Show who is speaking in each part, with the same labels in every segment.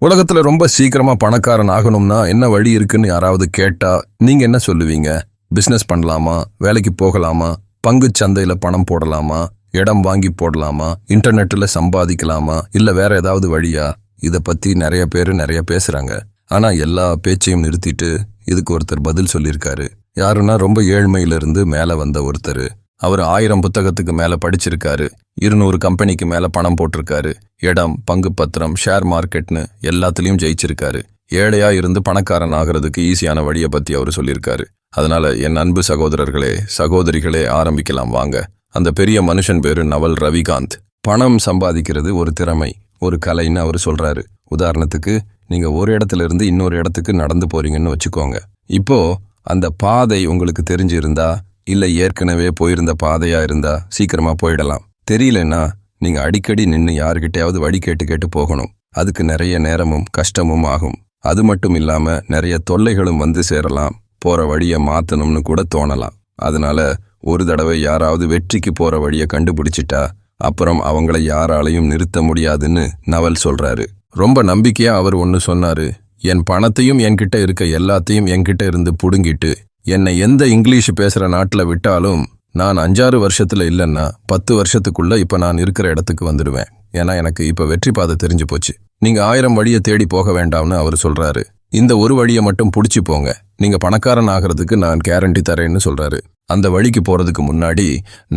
Speaker 1: உலகத்துல ரொம்ப சீக்கிரமா பணக்காரன் ஆகணும்னா என்ன வழி இருக்குன்னு யாராவது கேட்டா நீங்க என்ன சொல்லுவீங்க? பிசினஸ் பண்ணலாமா? வேலைக்கு போகலாமா? பங்கு சந்தையில பணம் போடலாமா? இடம் வாங்கி போடலாமா? இன்டர்நெட்ல சம்பாதிக்கலாமா? இல்ல வேற ஏதாவது வழியா? இதை பத்தி நிறைய பேர் நிறைய பேசுறாங்க. ஆனா எல்லா பேச்சையும் நிறுத்திட்டு இதுக்கு ஒருத்தர் பதில் சொல்லியிருக்காரு. யாருன்னா ரொம்ப ஏழ்மையிலிருந்து மேலே வந்த ஒருத்தர். அவர் ஆயிரம் புத்தகத்துக்கு மேலே படிச்சிருக்காரு. இருநூறு கம்பெனிக்கு மேலே பணம் போட்டிருக்காரு. இடம் பங்கு பத்திரம் ஷேர் மார்க்கெட்னு எல்லாத்துலேயும் ஜெயிச்சிருக்காரு. ஏழையா இருந்து பணக்காரன் ஆகிறதுக்கு ஈஸியான வழியை பற்றி அவர் சொல்லியிருக்காரு அதனால என் அன்பு சகோதரர்களே சகோதரிகளே ஆரம்பிக்கலாம் வாங்க. அந்த பெரிய மனுஷன் பேரு நவல் ரவிகாந்த். பணம் சம்பாதிக்கிறது ஒரு திறமை ஒரு கலைன்னு அவர் சொல்றாரு. உதாரணத்துக்கு நீங்க ஒரு இடத்துல இருந்து இன்னொரு இடத்துக்கு நடந்து போறீங்கன்னு வச்சுக்கோங்க. இப்போ அந்த பாதை உங்களுக்கு தெரிஞ்சிருந்தா இல்லை ஏற்கனவே போயிருந்த பாதையா இருந்தா சீக்கிரமா போயிடலாம். தெரியலன்னா நீங்க அடிக்கடி நின்று யாருக்கிட்டையாவது வழி கேட்டு கேட்டு போகணும். அதுக்கு நிறைய நேரமும் கஷ்டமும் ஆகும். அது மட்டும் இல்லாம நிறைய தொல்லைகளும் வந்து சேரலாம். போற வழியை மாத்தணும்னு கூட தோணலாம். அதனால ஒரு தடவை யாராவது வெற்றிக்கு போற வழியை கண்டுபிடிச்சிட்டா அப்புறம் அவங்கள யாராலையும் நிறுத்த முடியாதுன்னு நவல் சொல்றாரு. ரொம்ப நம்பிக்கையா அவர் ஒன்னு சொன்னாரு. என் பணத்தையும் என்கிட்ட இருக்க எல்லாத்தையும் என்கிட்ட இருந்து புடுங்கிட்டு என்னை எந்த இங்கிலீஷ் பேசுகிற நாட்டில் விட்டாலும் நான் அஞ்சாறு வருஷத்தில் இல்லைன்னா பத்து வருஷத்துக்குள்ளே இப்போ நான் இருக்கிற இடத்துக்கு வந்துடுவேன். ஏன்னா எனக்கு இப்போ வெற்றி பாதை தெரிஞ்சு போச்சு. நீங்கள் ஆயிரம் வழியை தேடி போக வேண்டாம்னு அவர் சொல்கிறாரு இந்த ஒரு வழியை மட்டும் பிடிச்சி போங்க. நீங்கள் பணக்காரன் ஆகிறதுக்கு நான் கேரண்டி தரேன்னு சொல்கிறாரு அந்த வழிக்கு போகிறதுக்கு முன்னாடி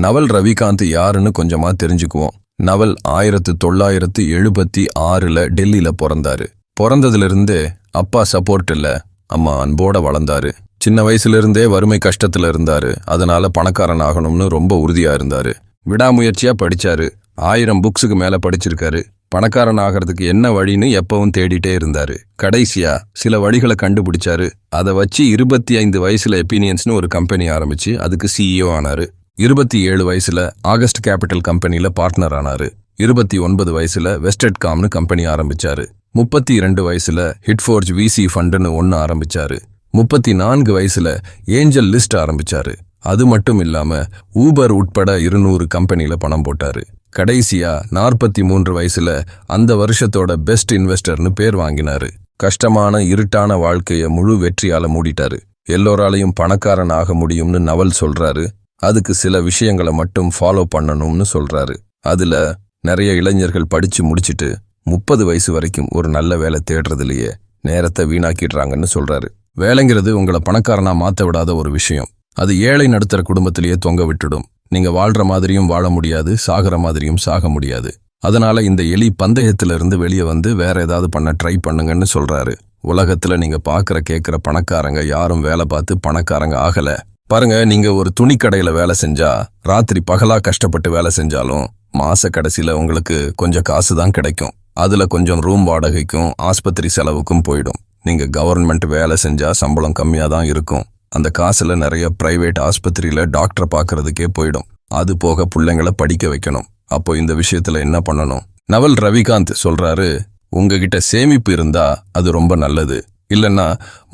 Speaker 1: நவல் ரவிகாந்த் யாருன்னு கொஞ்சமாக தெரிஞ்சுக்குவோம். நவல் ஆயிரத்து தொள்ளாயிரத்து எழுபத்தி ஆறில் டெல்லியில் பிறந்தாரு. பிறந்ததுலருந்தே அப்பா சப்போர்ட் இல்லை அம்மா அன்போட வளர்ந்தாரு. சின்ன வயசுலேருந்தே வறுமை கஷ்டத்தில் இருந்தார் அதனால் பணக்காரன் ஆகணும்னு ரொம்ப உறுதியாக இருந்தார். விடாமுயற்சியாக படிச்சாரு. ஆயிரம் புக்ஸுக்கு மேலே படிச்சிருக்காரு. பணக்காரன் ஆகிறதுக்கு என்ன வழின்னு எப்பவும் தேடிட்டே இருந்தார். கடைசியாக சில வழிகளை கண்டுபிடிச்சாரு. அதை வச்சு இருபத்தி ஐந்து வயசில் எப்பீனியன்ஸ்னு ஒரு கம்பெனி ஆரம்பித்து அதுக்கு சிஇஓ ஆனார். இருபத்தி ஏழு வயசில் ஆகஸ்ட் கேபிட்டல் கம்பெனியில் பார்ட்னர் ஆனாரு. இருபத்தி ஒன்பது வயசுல வெஸ்டெட்காம்னு கம்பெனி ஆரம்பிச்சாரு. முப்பத்தி இரண்டு வயசுல ஹிட்ஃபோர்ஜ் விசி ஃபண்டுன்னு ஒன்று ஆரம்பிச்சாரு. முப்பத்தி நான்கு வயசுல ஏஞ்சல் லிஸ்ட் ஆரம்பிச்சாரு. அது மட்டும் இல்லாம ஊபர் உட்பட இருநூறு கம்பெனியில பணம் போட்டாரு. கடைசியா நாற்பத்தி மூன்று வயசுல அந்த வருஷத்தோட பெஸ்ட் இன்வெஸ்டர்னு பேர் வாங்கினாரு. கஷ்டமான இருட்டான வாழ்க்கைய முழு வெற்றியால மூடிட்டாரு. எல்லோராலையும் பணக்காரன் ஆக முடியும்னு நவல் சொல்றாரு. அதுக்கு சில விஷயங்களை மட்டும் ஃபாலோ பண்ணணும்னு சொல்றாரு. அதுல நிறைய இளைஞர்கள் படிச்சு முடிச்சிட்டு முப்பது வயசு வரைக்கும் ஒரு நல்ல வேலை தேடுறதுலயே நேரத்தை வீணாக்கிடுறாங்கன்னு சொல்றாரு. வேலைங்கிறது உங்களை பணக்காரனா மாத்த விடாத ஒரு விஷயம். அது ஏழை நடுத்தர குடும்பத்திலேயே தொங்க விட்டுடும். நீங்க வாழ்ற மாதிரியும் வாழ முடியாது சாகிற மாதிரியும் சாக முடியாது. அதனால இந்த எலி பந்தயத்திலிருந்து வெளியே வந்து வேற ஏதாவது பண்ண ட்ரை பண்ணுங்கன்னு சொல்றாரு. உலகத்துல நீங்க பாக்குற கேக்குற பணக்காரங்க யாரும் வேலை பார்த்து பணக்காரங்க ஆகல. பாருங்க நீங்க ஒரு துணிக்கடையில வேலை செஞ்சா ராத்திரி பகலா கஷ்டப்பட்டு வேலை செஞ்சாலும் மாச கடைசியில உங்களுக்கு கொஞ்சம் காசு தான் கிடைக்கும். அதுல கொஞ்சம் ரூம் வாடகைக்கும் ஆஸ்பத்திரி செலவுக்கும் போயிடும். நீங்க கவர்மெண்ட் வேலை செஞ்சா சம்பளம் கம்மியா தான் இருக்கும். அந்த காசுல நிறைய பிரைவேட் ஆஸ்பத்திரியில டாக்டரை பார்க்கறதுக்கே போயிடும். அது போக பிள்ளைங்களை படிக்க வைக்கணும். அப்போ இந்த விஷயத்துல என்ன பண்ணணும்? நவல் ரவிகாந்த் சொல்றாரு உங்ககிட்ட சேமிப்பு இருந்தா அது ரொம்ப நல்லது. இல்லைன்னா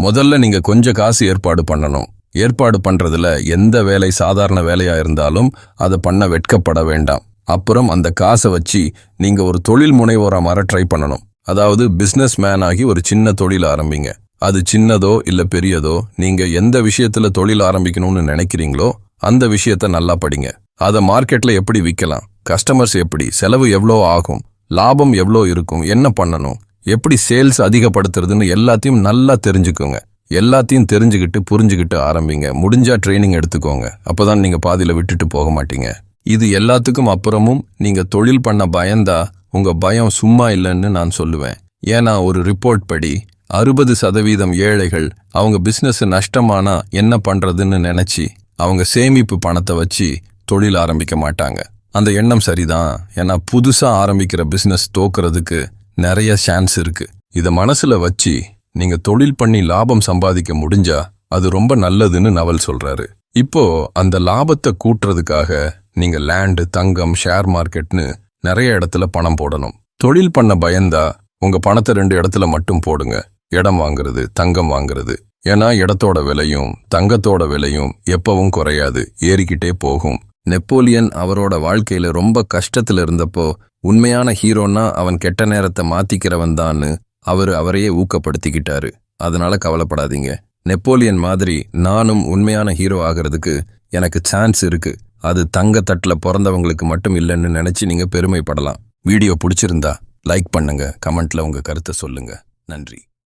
Speaker 1: முதல்ல நீங்க கொஞ்சம் காசு ஏற்பாடு பண்ணணும். ஏற்பாடு பண்றதுல எந்த வேலை சாதாரண வேலையா இருந்தாலும் அதை பண்ண வெட்கப்பட வேண்டாம். அப்புறம் அந்த காசை வச்சு நீங்க ஒரு தொழில் முனைவோராக மாற ட்ரை பண்ணணும். அதாவது பிஸ்னஸ் மேன் ஆகி ஒரு சின்ன தொழில் ஆரம்பிங்க. அது சின்னதோ இல்லை பெரியதோ நீங்கள் எந்த விஷயத்தில் தொழில் ஆரம்பிக்கணும்னு நினைக்கிறீங்களோ அந்த விஷயத்த நல்லா படிங்க. அதை மார்க்கெட்டில் எப்படி விற்கலாம் கஸ்டமர்ஸ் எப்படி? செலவு எவ்வளோ ஆகும்? லாபம் எவ்வளோ இருக்கும்? என்ன பண்ணணும்? எப்படி சேல்ஸ் அதிகப்படுத்துறதுன்னு எல்லாத்தையும் நல்லா தெரிஞ்சுக்கோங்க. எல்லாத்தையும் தெரிஞ்சுக்கிட்டு புரிஞ்சுக்கிட்டு ஆரம்பிங்க. முடிஞ்சா ட்ரைனிங் எடுத்துக்கோங்க. அப்போதான் நீங்கள் பாதியில் விட்டுட்டு போக மாட்டீங்க. இது எல்லாத்துக்கும் அப்புறமும் நீங்கள் தொழில் பண்ண பயந்தா உங்க பயம் சும்மா இல்லைன்னு நான் சொல்லுவேன். ஏன்னா ஒரு ரிப்போர்ட் படி அறுபது சதவீதம் ஏழைகள் அவங்க பிஸ்னஸ் நஷ்டமானா என்ன பண்றதுன்னு நினைச்சு அவங்க சேமிப்பு பணத்தை வச்சு தொழில் ஆரம்பிக்க மாட்டாங்க. அந்த எண்ணம் சரிதான். ஏன்னா புதுசா ஆரம்பிக்கிற பிசினஸ் தோக்குறதுக்கு நிறைய சான்ஸ் இருக்கு. இத மனசுல வச்சு நீங்க தொழில் பண்ணி லாபம் சம்பாதிக்க முடிஞ்சா அது ரொம்ப நல்லதுன்னு நவல் சொல்றாரு. இப்போ அந்த லாபத்தை கூட்டுறதுக்காக நீங்க லேண்டு தங்கம் ஷேர் மார்க்கெட்னு நிறைய இடத்துல பணம் போடணும். தொழில் பண்ண பயந்தா உங்க பணத்தை ரெண்டு இடத்துல மட்டும் போடுங்க. இடம் வாங்குறது தங்கம் வாங்குறது. ஏன்னா இடத்தோட விலையும் தங்கத்தோட விலையும் எப்பவும் குறையாது. ஏறிக்கிட்டே போகும். நெப்போலியன் அவரோட வாழ்க்கையில ரொம்ப கஷ்டத்துல இருந்தப்போ உண்மையான ஹீரோன்னா அவன் கெட்ட நேரத்தை மாத்திக்கிறவன் தான்னு அவர் அவரையே ஊக்கப்படுத்திக்கிட்டாரு. அதனால கவலைப்படாதீங்க. நெப்போலியன் மாதிரி நானும் உண்மையான ஹீரோ ஆகிறதுக்கு எனக்கு சான்ஸ் இருக்கு. அது தங்க தட்டில் பிறந்தவங்களுக்கு மட்டும் இல்லைன்னு நினச்சி நீங்கள் பெருமைப்படலாம். வீடியோ பிடிச்சிருந்தா லைக் பண்ணுங்க கமெண்ட்ல உங்க கருத்தை சொல்லுங்க. நன்றி.